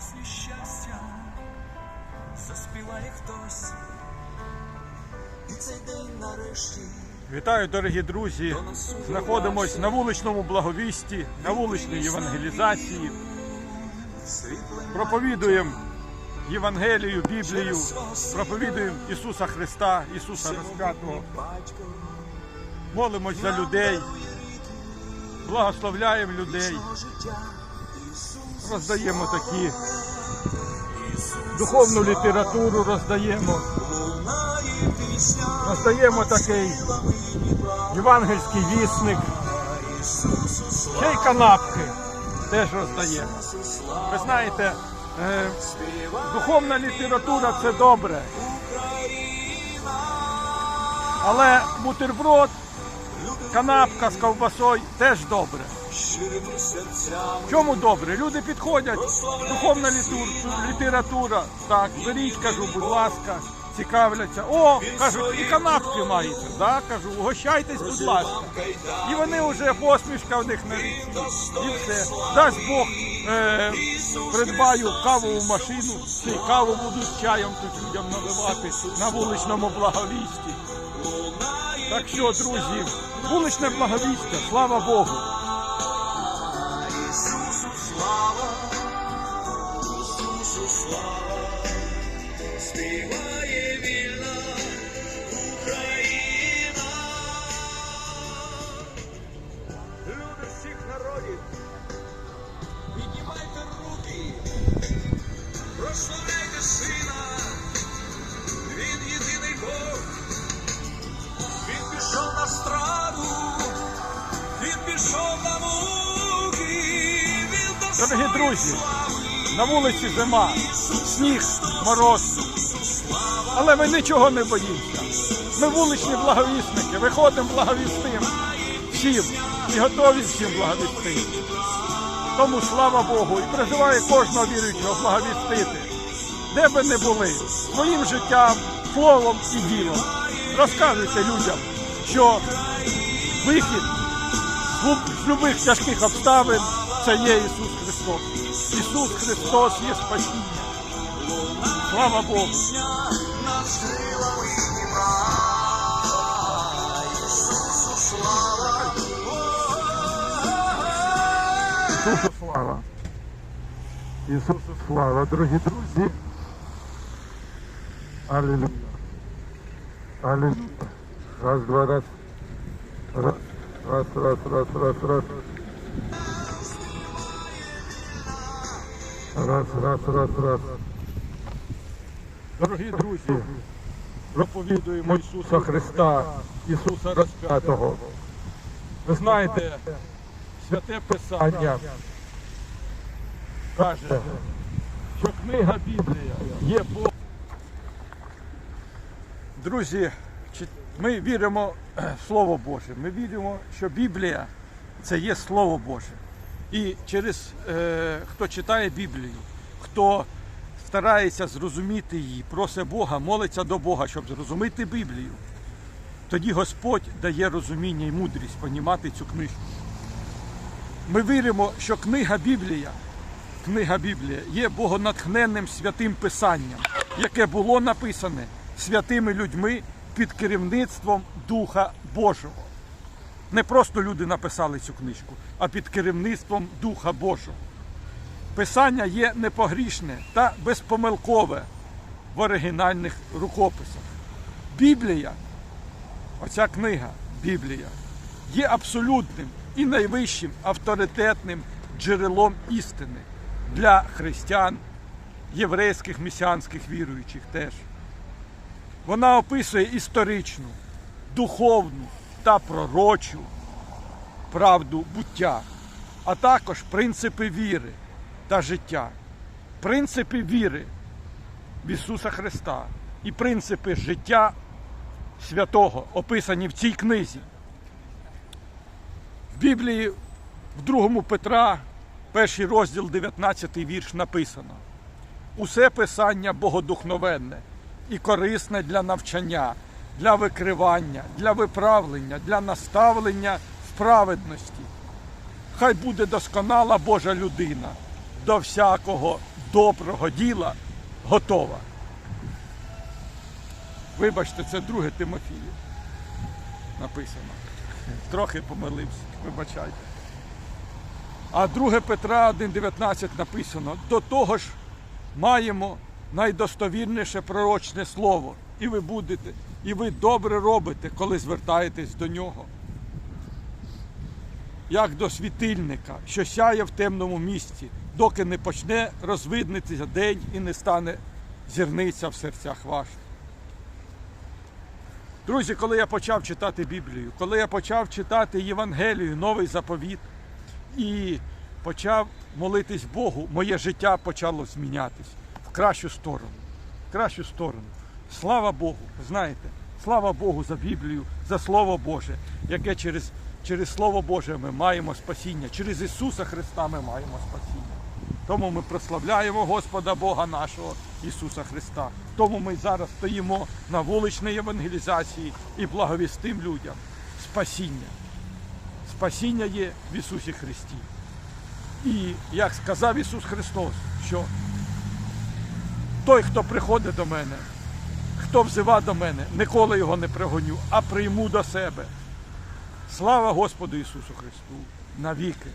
пісню щастя заспіває хтось. І цей день нарешті. Вітаю, дорогі друзі! Знаходимось на вуличному благовісті, на вуличній євангелізації. Проповідуємо Євангелію, Біблію, проповідуємо Ісуса Христа, Ісуса Розп'ятого. Молимось за людей, благословляємо людей, роздаємо такі духовну літературу, роздаємо, роздаємо такий євангельський вісник, ще й канапки теж роздаємо. Ви знаєте, е, духовна література це добре, але бутерброд, канапка з ковбасою теж добре. Чому добре? Люди підходять, духовна література. Так, беріть, кажу, будь ласка, цікавляться. О, кажуть, і канапки маєте. Да? Кажу, угощайтесь, будь ласка. І вони вже посмішка в них на. І все. Дасть Бог, е, придбаю кавову машину, і каву буду з чаєм тут людям наливати на вуличному благовісті. Так що, друзі, вуличне благовістя, слава Богу. Слава, Ісусу слава, співає Дорогі друзі, на вулиці зима, сніг, мороз. Але ми нічого не боїмося. Ми вуличні благовісники, виходимо благовістим всім і готові всім благовістити. Тому слава Богу і призиваю кожного віруючого благовістити, де би не були, своїм життям, словом і ділом. Розказуйте людям, що вихід з люб- з любих тяжких обставин це є Ісус Христос. Ісус Христос є спасіння. Слава Богу! над стрілами Дніпра. Ісусу слава, Ісусу слава! Ісусу слава, дорогі друзі! Алілуя! Алілуя! Раз, два, раз. Раз, раз, раз, раз, раз, раз. Раз, раз, раз, раз. Дорогі друзі, проповідуємо Ісуса Христа, Ісуса Розп'ятого. Ви знаєте, святе Писання каже, що книга Біблія є Бог. Друзі, ми віримо е, в Слово Боже. Ми віримо, що Біблія це є Слово Боже. І через е, хто читає Біблію, хто старається зрозуміти її, просить Бога, молиться до Бога, щоб зрозуміти Біблію, тоді Господь дає розуміння і мудрість понімати цю книгу. Ми віримо, що книга Біблія, книга Біблія є богонатхненним святим писанням, яке було написане святими людьми під керівництвом Духа Божого. Не просто люди написали цю книжку, а під керівництвом Духа Божого. Писання є непогрішне та безпомилкове в оригінальних рукописах. Біблія, оця книга Біблія, є абсолютним і найвищим авторитетним джерелом істини для християн, єврейських місіанських віруючих теж. Вона описує історичну, духовну та пророчу правду буття, а також принципи віри та життя, принципи віри в Ісуса Христа і принципи життя святого описані в цій книзі. В Біблії в другому Петра, перший розділ, 19 вірш написано. Усе писання богодухновенне і корисне для навчання, для викривання, для виправлення, для наставлення в праведності. Хай буде досконала Божа людина до всякого доброго діла готова. Вибачте, це друге Тимофія. Написано. Трохи помилився, вибачайте. А 2 Петра 1,19 написано: до того ж маємо найдостовірніше пророчне слово, і ви будете, і ви добре робите, коли звертаєтесь до нього. Як до світильника, що сяє в темному місці, доки не почне розвиднитися день і не стане зірниця в серцях ваших. Друзі, коли я почав читати Біблію, коли я почав читати Євангелію, новий заповіт, і почав молитись Богу, моє життя почало змінятись в кращу сторону. В кращу сторону. Слава Богу, знаєте, слава Богу за Біблію, за Слово Боже, яке через, через Слово Боже ми маємо спасіння, через Ісуса Христа ми маємо спасіння. Тому ми прославляємо Господа Бога нашого Ісуса Христа. Тому ми зараз стоїмо на вуличній евангелізації і благовістим людям спасіння. Спасіння є в Ісусі Христі. І як сказав Ісус Христос, що той, хто приходить до мене, хто взива до мене, ніколи його не пригоню, а прийму до себе. Слава Господу Ісусу Христу навіки.